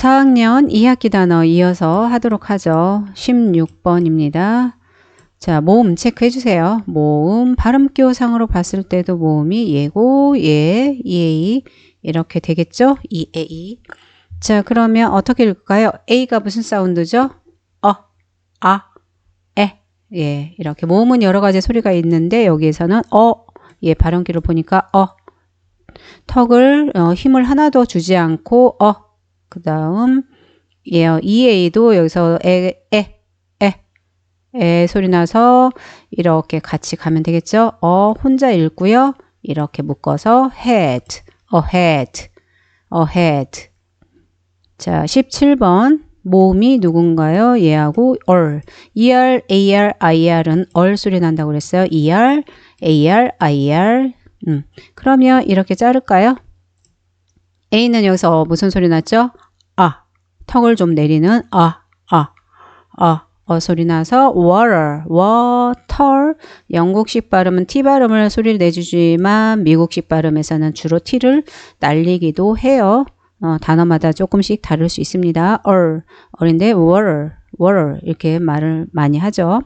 4학년 2학기 단어 이어서 하도록 하죠. 16번입니다. 자, 모음 체크해 주세요. 모음 발음교상으로 봤을 때도 모음이 예고, 예, 예이 이렇게 되겠죠? 이 에 이. 자, 그러면 어떻게 읽을까요? A가 무슨 사운드죠? 어, 아, 에. 예, 이렇게 모음은 여러 가지 소리가 있는데 여기에서는 어, 예, 발음기를 보니까 어. 턱을 어, 힘을 하나도 주지 않고 어. 그 다음 예, EA도 여기서 에, 에, 에, 에 소리 나서 이렇게 같이 가면 되겠죠? 어 혼자 읽고요. 이렇게 묶어서 head, ahead, ahead. 자, 17번 모음이 누군가요? 얘하고 얼. ER, AR, IR은 얼 소리 난다고 그랬어요. ER, AR, IR. 음. 그러면 이렇게 자를까요? A는 여기서 무슨 소리 났죠? 아. 턱을 좀 내리는 아, 아, 아. 어 소리 나서 water, water. 영국식 발음은 T 발음을 소리를 내주지만 미국식 발음에서는 주로 T를 날리기도 해요. 어, 단어마다 조금씩 다를 수 있습니다. or, or인데 water, water 이렇게 말을 많이 하죠.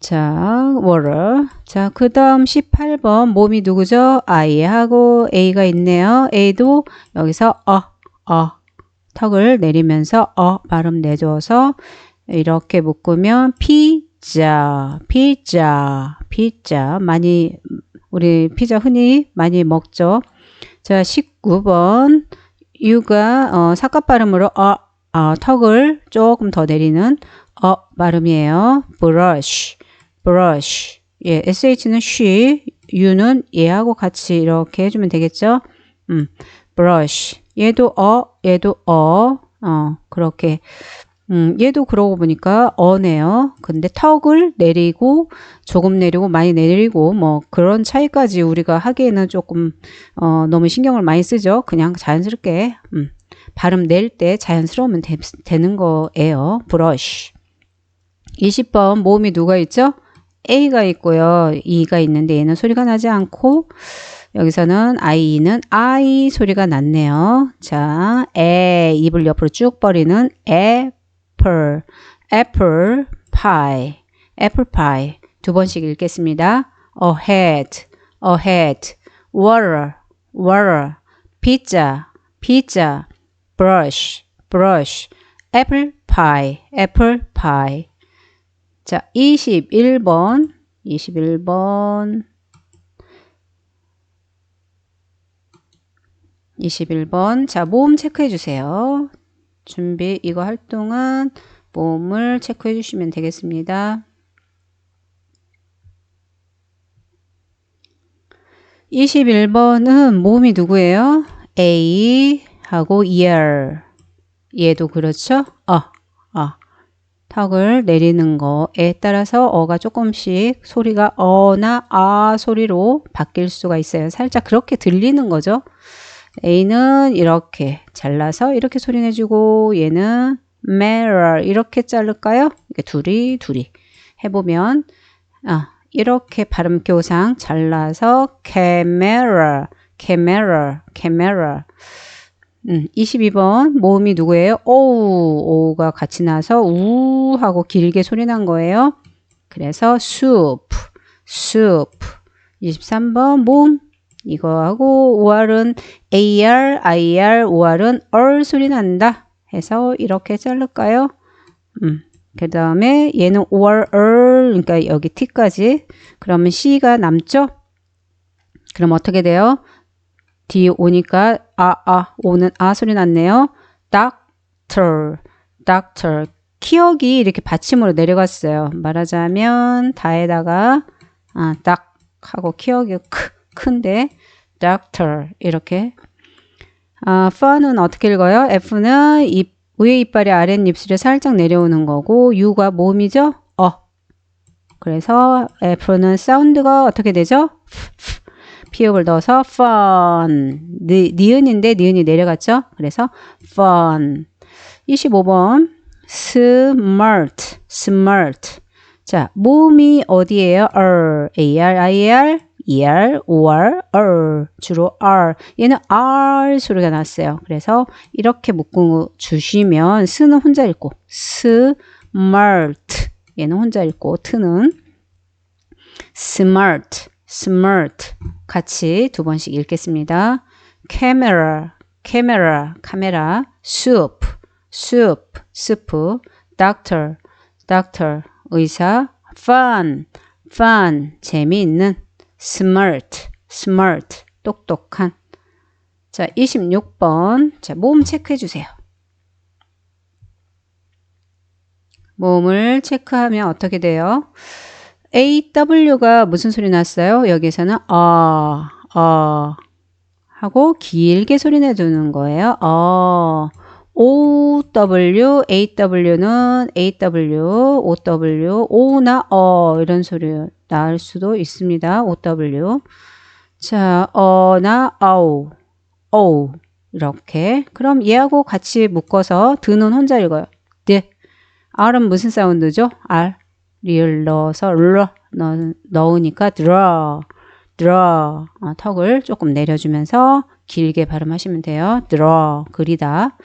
자, water. 자, 그 다음 18번 몸이 누구죠? I하고 A가 있네요. A도 여기서 어, 어 턱을 내리면서 어 발음 내줘서 이렇게 묶으면 피자, 피자, 피자 많이 우리 피자 흔히 많이 먹죠. 자, 19번 유가 어, 사각 발음으로 어, 어, 턱을 조금 더 내리는 어 발음이에요. brush, brush. 예, sh는 she, u는 얘하고 같이 이렇게 해주면 되겠죠. 음, brush. 얘도 어, 얘도 어, 어 그렇게. 음, 얘도 그러고 보니까 어네요. 근데 턱을 내리고 조금 내리고 많이 내리고 뭐 그런 차이까지 우리가 하기에는 조금 어, 너무 신경을 많이 쓰죠. 그냥 자연스럽게 음, 발음 낼 때 자연스러우면 되, 는 거예요. 브러쉬. 20번 모음이 누가 있죠? A가 있고요. E가 있는데 얘는 소리가 나지 않고 여기서는 I는 I 소리가 났네요. 자, 에 입을 옆으로 쭉 버리는 에 apple, apple pie, apple pie. 두 번씩 읽겠습니다. ahead, ahead, water, water, pizza, pizza, brush, brush, apple pie, apple pie. 자, 21번, 21번, 21번. 자, 모음 체크해 주세요. 준비 이거 할 동안 모음을 체크해 주시면 되겠습니다. 21번은 모음이 누구예요? A 하고 ear 얘도 그렇죠? 어, 어. 턱을 내리는 거에 따라서 어가 조금씩 소리가 어나 아 소리로 바뀔 수가 있어요. 살짝 그렇게 들리는 거죠. A는 이렇게 잘라서 이렇게 소리 내주고 얘는 mirror 이렇게 자를까요? 이게 둘이 둘이 해보면 아, 이렇게 발음 교상 잘라서 camera, camera, camera. 음, 22번 모음이 누구예요? 오우, 오가 같이 나서 우 하고 길게 소리 난 거예요. 그래서 soup, soup. 23번 모음 이거하고 5R은 AR, IR, 5R은 얼 소리 난다 해서 이렇게 자를까요? 음. 그 다음에 얘는 5R, 얼, 그러니까 여기 T까지. 그러면 C가 남죠? 그럼 어떻게 돼요? D 오니까 아, 아, 오는 아 소리 났네요. doctor, doctor. 키역이 이렇게 받침으로 내려갔어요. 말하자면 다에다가 아, 딱 하고 키역이 크 큰데 doctor 이렇게 아, fun은 어떻게 읽어요? F는 입, 위에 이빨이 아랫입술에 살짝 내려오는 거고 U가 모음이죠? 어. 그래서 F는 사운드가 어떻게 되죠? 피읍을 넣어서 fun. 니, 니은인데 니은이 내려갔죠? 그래서 fun. 25번. smart. smart. 자 모음이 어디에요? R, A, R, I, R? Er, or, er. 주로 r. 얘는 r 소리가 났어요. 그래서 이렇게 묶어 주시면 스는 혼자 읽고 smart. 얘는 혼자 읽고 트는 smart, smart 같이 두 번씩 읽겠습니다. camera, camera, 카메라, soup, soup, 스프, doctor, doctor, 의사, fun, fun, 재미있는, smart, smart, 똑똑한. 자, 26번. 자, 모음 체크해 주세요. 모음을 체크하면 어떻게 돼요? AW가 무슨 소리 났어요? 여기서는 어, 어 하고 길게 소리 내주는 거예요. 어. OW, AW는 AW, OW, O나 어 이런 소리 나올 수도 있습니다. OW. 자, 어나 아우, 오 이렇게. 그럼 얘하고 같이 묶어서 드는 혼자 읽어요. 네. R은 무슨 사운드죠? R. 리을 넣어서 르 넣으니까 draw, draw. 어, 턱을 조금 내려주면서 길게 발음하시면 돼요. draw, 그리다.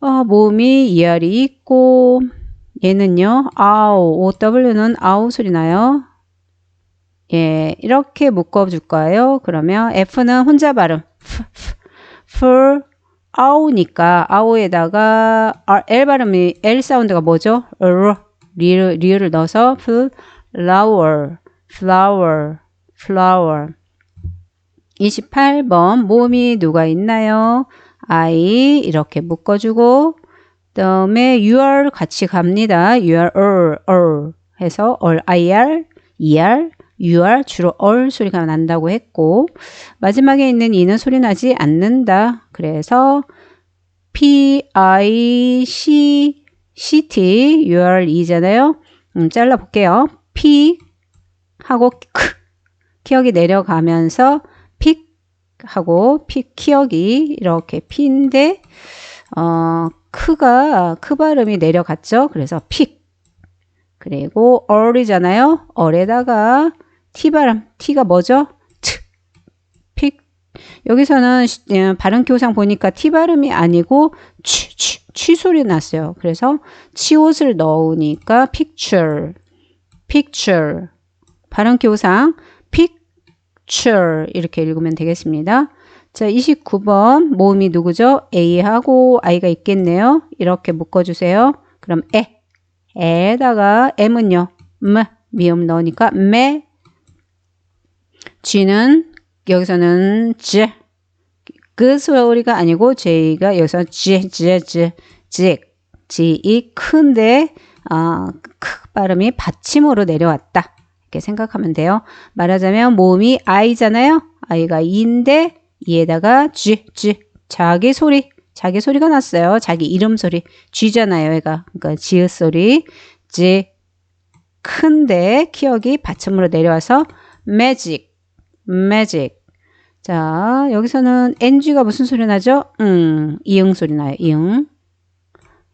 어, 모음이 ER이 있고 얘는요. 아우, OW는 아우 소리 나요. 예, 이렇게 묶어줄까요? 그러면 F는 혼자 발음. for 아우니까 아우에다가 L 발음이 L 사운드가 뭐죠? 리을, 리을을 넣어서 flower, flower, flower. 28번 모음이 누가 있나요? I 이렇게 묶어주고 그다음에 your 같이 갑니다. your, or, or 해서 or, ir, er, your 주로 all 소리가 난다고 했고 마지막에 있는 이는 소리 나지 않는다. 그래서 p, i, c, c, t, your 이잖아요. 음, 잘라 볼게요. p 하고 크 기억이 내려가면서 하고 피 키역이 이렇게 피인데 어 크가 크 발음이 내려갔죠. 그래서 픽 그리고 얼이잖아요. 얼에다가 티 발음 티가 뭐죠? 여기서는 예, 발음 교상 보니까 티 발음이 아니고 취, 취, 취 소리 났어요. 그래서 치옷을 넣으니까 picture, picture 발음 교상 picture 이렇게 읽으면 되겠습니다. 자, 29번 모음이 누구죠? A하고 I가 있겠네요. 이렇게 묶어주세요. 그럼 에, 에다가 M은요. M, 미음 넣으니까 매. G는 여기서는 G, 그 소리가 아니고 J가 여기서 G, G, G, G, G이 큰데 어, 크 발음이 받침으로 내려왔다. 이렇게 생각하면 돼요. 말하자면 모음이 I잖아요. I가 E인데 이에다가 G, G, 자기 소리, 자기 소리가 났어요. 자기 이름 소리, G잖아요. 얘가 그러니까 지읒 소리, G 큰데 키역이 받침으로 내려와서 magic, magic. 자 여기서는 NG가 무슨 소리 나죠? 음, 이응 소리 나요. 이응.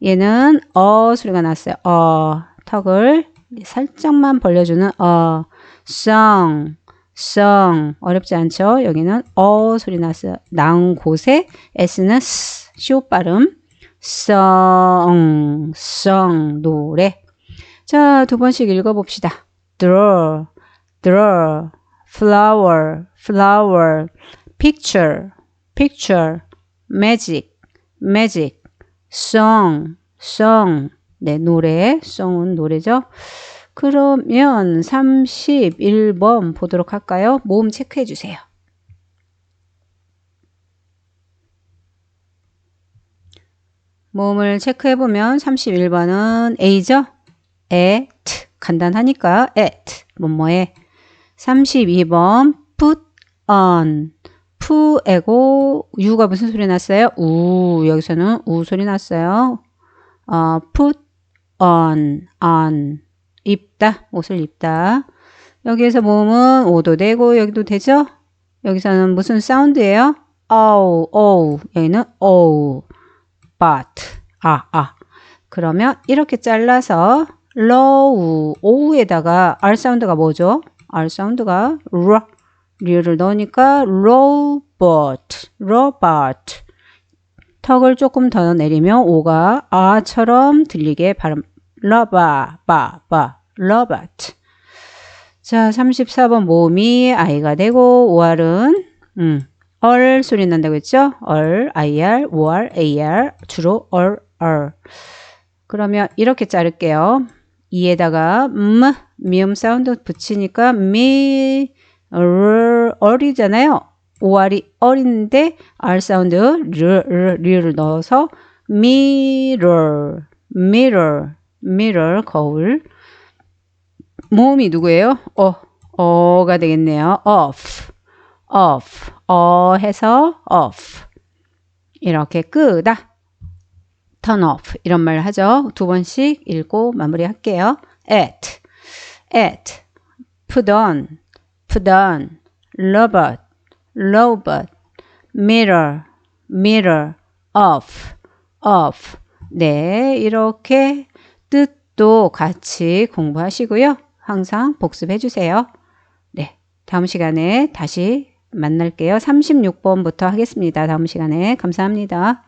얘는 어 소리가 났어요. 어 턱을 살짝만 벌려주는 어, song, song 어렵지 않죠? 여기는 어 소리 났어요. 나온 곳에 s는 s, 시옷 발음 song, song 노래 자, 두 번씩 읽어봅시다. draw, draw, flower, flower, picture, picture, magic, magic, song, song 네, 노래, song은 노래죠. 그러면 31번 보도록 할까요? 모음 체크해 주세요. 모음을 체크해 보면 31번은 A죠? at 간단하니까 at 뭐뭐에 32번 put on 푸에고 유가 무슨 소리 났어요? 우 여기서는 우 소리 났어요. 어, put on, on. 입다, 옷을 입다. 여기에서 모음은 오도 되고 여기도 되죠? 여기서는 무슨 사운드예요? oh, oh. 여기는 oh, but. 아, 아. 그러면 이렇게 잘라서 low, 오우에다가 R 사운드가 뭐죠? R 사운드가 r, 리을을 넣으니까 robot, robot. 턱을 조금 더 내리면 오가 아처럼 들리게 발음. 러바, 바, 바, robot. 자, 34번 모음이 I가 되고, OR은, 음, 얼 소리 난다고 했죠? 얼, IR, OR, AR, 주로 얼, 얼. 그러면 이렇게 자를게요. 이에다가 음, 미음 사운드 붙이니까 미, 얼, 얼이잖아요. OR이 얼인데 R 사운드 르, 르, 리를 넣어서 mirror, mirror, mirror, 거울. 모음이 누구예요? 어, 어가 되겠네요. off, off, 어 해서 off. 이렇게 끄다. turn off 이런 말 하죠. 두 번씩 읽고 마무리할게요. at, at, put on, put on, robot, robot, mirror, mirror, off, off. 네, 이렇게 뜻도 같이 공부하시고요. 항상 복습해 주세요. 네, 다음 시간에 다시 만날게요. 36번부터 하겠습니다. 다음 시간에 감사합니다.